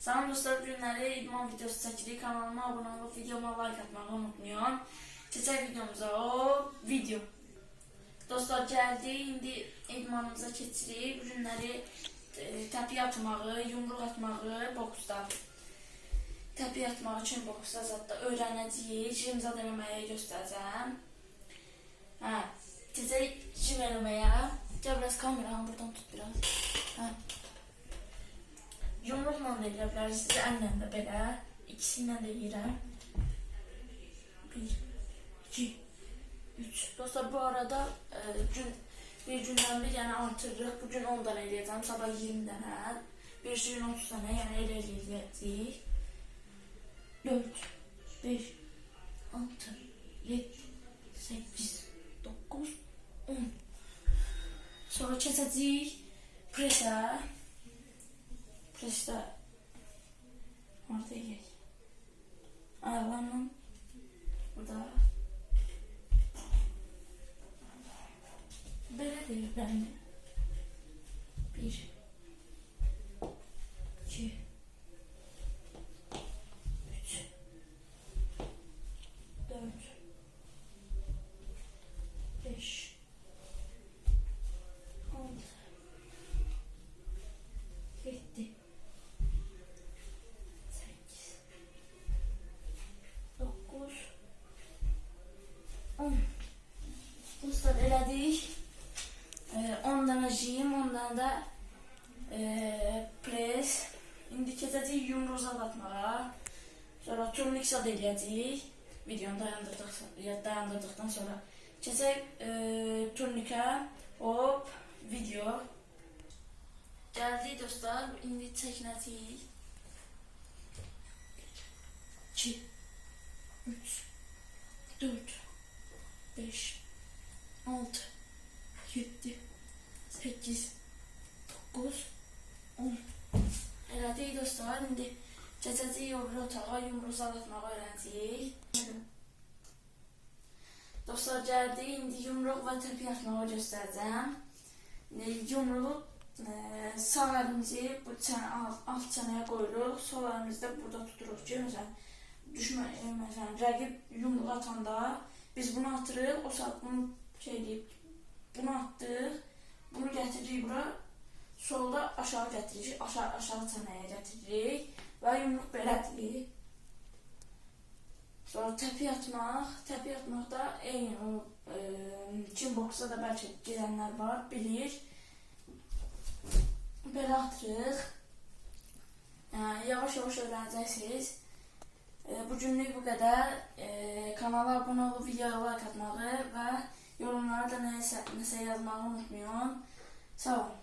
Salam dostlar, günləri idman videosu çəkirik. Kanalıma abunə olub videoma like atmağı unutmayın. Keçək videomuza. O video. Dostlar gəldi. İndi idmanımıza keçirik. E, təpiyə atmağı, yumruq atmağı boksda. Təpiyə atmaq üçün boksda zətdə öyrənəcəyik. Jim zad eləməyə göstərəcəm. Hə, keçək jim eləməyə. Gəl biraz kameranı buradan tut biraz. Hə. Yumruqla da eləyə bilərsiniz, əllə də belə. İkisindən də eləyirəm. 1 2 3 Dostlar bu arada e, gün bir gündən bir yəni artırırıq. Bu gün 10 dənə eləyəcəm, sabah 20 dənə. Bir gün 30 dənə, yəni elə eləyəcəyik. 4 5 6 7 8 9 10 Sonra keçəcəyik presə. Presdə orada gel. Ayağlarla burada belə deyir bende. Dostlar elədik. Ee, 10 dənə jim, 10 dənə də e, pres. İndi keçəcəyik yumruq atmağa. Sonra turnik zad eləyəcəyik. Videonu dayandırdıq, ya dayandırdıqdan sonra keçək e, turnikə. Hop, video. Gəldik dostlar, indi çəkinəcəyik. 2 3 4 5 6 7 8 9 10 Elədik dostlar, indi keçəcəyik o otağa yumruq zalatmağı öyrənəcəyik. Dostlar gəldik, indi yumruq və təpi atmağı göstərəcəm. Yumruğu e, sağ əlimizi bu çənə, alt, alt çənəyə qoyuruq, sol əlimizi də burada tuturuq ki, məsələn, düşmə, e, məsələn, rəqib yumruq atanda biz bunu atırıq, o saat bunu şey deyib, bunu atdıq, bunu gətiririk bura, solda aşağı gətiririk, aşağı, aşağı çənəyə gətiririk və yumruq belədir. Sonra təpi atmaq, təpi atmaqda eyni o e, kim boksa da bəlkə gedənlər var, bilir. Belə atırıq. Yəni, yavaş-yavaş öyrənəcəksiniz. E, bu günlük bu qədər. E, kanala abunə olub videoya like atmağı və yorumlara da nəsə, nəsə yazmağı unutmayın. Sağ olun.